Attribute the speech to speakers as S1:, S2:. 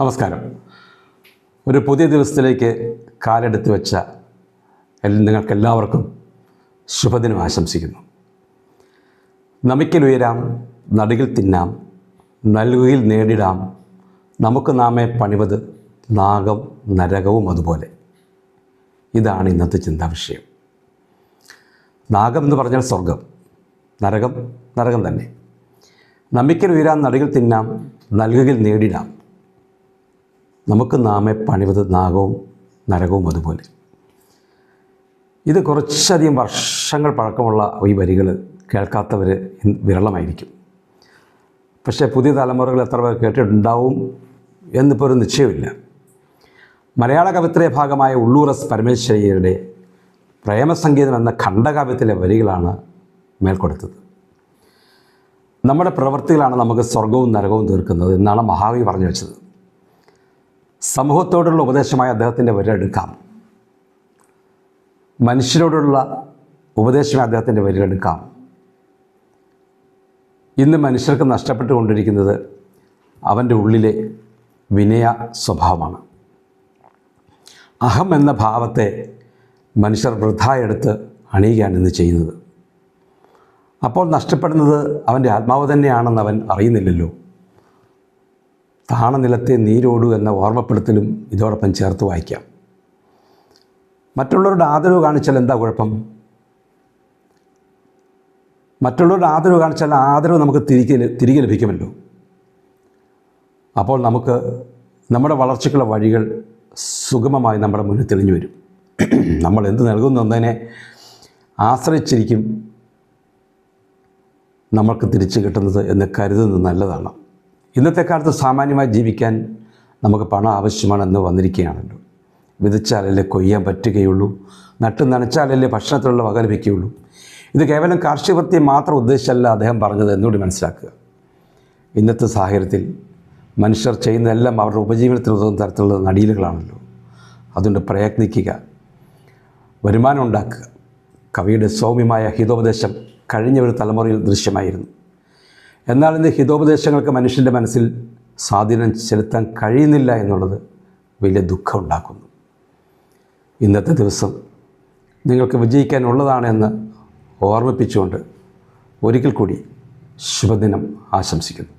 S1: നമസ്കാരം. ഒരു പുതിയ ദിവസത്തിലേക്ക് കാലെടുത്ത് വെച്ച നിങ്ങൾക്കെല്ലാവർക്കും ശുഭദിനം ആശംസിക്കുന്നു. നമിക്കലുയരാം നടുകിൽ തിന്നാം നൽകുകയിൽ നേടിടാം നമുക്ക് നാമേ പണിവത് നാഗം നരകവും അതുപോലെ. ഇതാണ് ഇന്നത്തെ ചിന്താ വിഷയം നാഗം എന്ന് പറഞ്ഞാൽ സ്വർഗം നരകം നരകം തന്നെ. നമിക്കൽ ഉയരാൻ നടുകിൽ തിന്നാം നൽകുകിൽ നേടിടാം. നമുക്ക് നാമെ പണിവത് നാഗവും നരകവും അതുപോലെ. ഇത് കുറച്ചധികം വർഷങ്ങൾ പഴക്കമുള്ള ഈ വരികൾ കേൾക്കാത്തവർ വിരളമായിരിക്കും. പക്ഷേ പുതിയ തലമുറകൾ എത്ര പേർ കേട്ടിട്ടുണ്ടാവും എന്നിപ്പോൾ ഒരു നിശ്ചയമില്ല മലയാള കവിത്രയ ഭാഗമായ ഉള്ളൂറസ് എസ് പരമേശ്വരിയുടെ പ്രേമസംഗീതം എന്ന ഖണ്ഡകാവ്യത്തിലെ വരികളാണ് മേൽക്കൊടുത്തത്. നമ്മുടെ പ്രവൃത്തികളാണ് നമുക്ക് സ്വർഗവും നരകവും തീർക്കുന്നത് എന്നാണ് മഹാവി പറഞ്ഞു വെച്ചത്. സമൂഹത്തോടുള്ള ഉപദേശമായി അദ്ദേഹത്തിന്റെ വരിലെടുക്കാം മനുഷ്യരോടുള്ള ഉപദേശമായി അദ്ദേഹത്തിന്റെ വരിലെടുക്കാം ഇന്ന് മനുഷ്യർക്ക് നഷ്ടപ്പെട്ടുകൊണ്ടിരിക്കുന്നത് അവന്റെ ഉള്ളിലെ വിനയ സ്വഭാവമാണ്. അഹം എന്ന ഭാവത്തെ മനുഷ്യർ വൃഥായെടുത്ത് അണിയുകയാണ് ഇന്ന് ചെയ്യുന്നത്. അപ്പോൾ നഷ്ടപ്പെടുന്നത് അവന്റെ ആത്മാവ് തന്നെയാണെന്ന് അവൻ അറിയുന്നില്ലല്ലോ. താണനിലത്തെ നീരോടു എന്ന ഓർമ്മപ്പെടുത്തലും ഇതോടൊപ്പം ചേർത്ത് വായിക്കാം. മറ്റുള്ളവരുടെ ആദരവ് കാണിച്ചാൽ എന്താ കുഴപ്പം? മറ്റുള്ളവരുടെ ആദരവ് കാണിച്ചാൽ ആദരവ് നമുക്ക് തിരികെ തിരികെ ലഭിക്കുമല്ലോ. അപ്പോൾ നമുക്ക് നമ്മുടെ വളർച്ചയ്ക്കുള്ള വഴികൾ സുഗമമായി നമ്മുടെ മുന്നിൽ തെളിഞ്ഞു വരും. നമ്മൾ എന്ത് നൽകുന്നു എന്നതിനെ ആശ്രയിച്ചിരിക്കും നമ്മൾക്ക് തിരിച്ചു കിട്ടുന്നത് എന്ന് കരുതുന്നത് നല്ലതാണ്. ഇന്നത്തെ കാലത്ത് സാമാന്യമായി ജീവിക്കാൻ നമുക്ക് പണം ആവശ്യമാണെന്ന് വന്നിരിക്കുകയാണല്ലോ. വിതച്ചാലല്ലേ കൊയ്യാൻ പറ്റുകയുള്ളൂ. നട്ട് നനച്ചാലല്ലേ ഭക്ഷണത്തിലുള്ള വക ലഭിക്കുകയുള്ളൂ. ഇത് കേവലം കാർഷികവൃത്തി മാത്രം ഉദ്ദേശിച്ചല്ല അദ്ദേഹം പറഞ്ഞത് എന്നുകൂടി മനസ്സിലാക്കുക. ഇന്നത്തെ സാഹചര്യത്തിൽ മനുഷ്യർ ചെയ്യുന്നതെല്ലാം അവരുടെ ഉപജീവനത്തിന് ഉതകുന്ന തരത്തിലുള്ള നടീലുകളാണല്ലോ അതുകൊണ്ട് പ്രയത്നിക്കുക. വരുമാനം ഉണ്ടാക്കുക. കവിയുടെ സൗമ്യമായ ഹിതോപദേശം കഴിഞ്ഞ ഒരു തലമുറയിൽ ദൃശ്യമായിരുന്നു. എന്നാൽ ഇന്ന് ഹിതോപദേശങ്ങൾക്ക് മനുഷ്യന്റെ മനസ്സിൽ സ്വാധീനം ചെലുത്താൻ കഴിയുന്നില്ല എന്നുള്ളത് വലിയ ദുഃഖം ഉണ്ടാക്കുന്നു ഇന്നത്തെ ദിവസം നിങ്ങൾക്ക് വിജയിക്കാനുള്ളതാണെന്ന് ഓർമ്മിപ്പിച്ചുകൊണ്ട് ഒരിക്കൽ കൂടി ശുഭദിനം ആശംസിക്കുന്നു.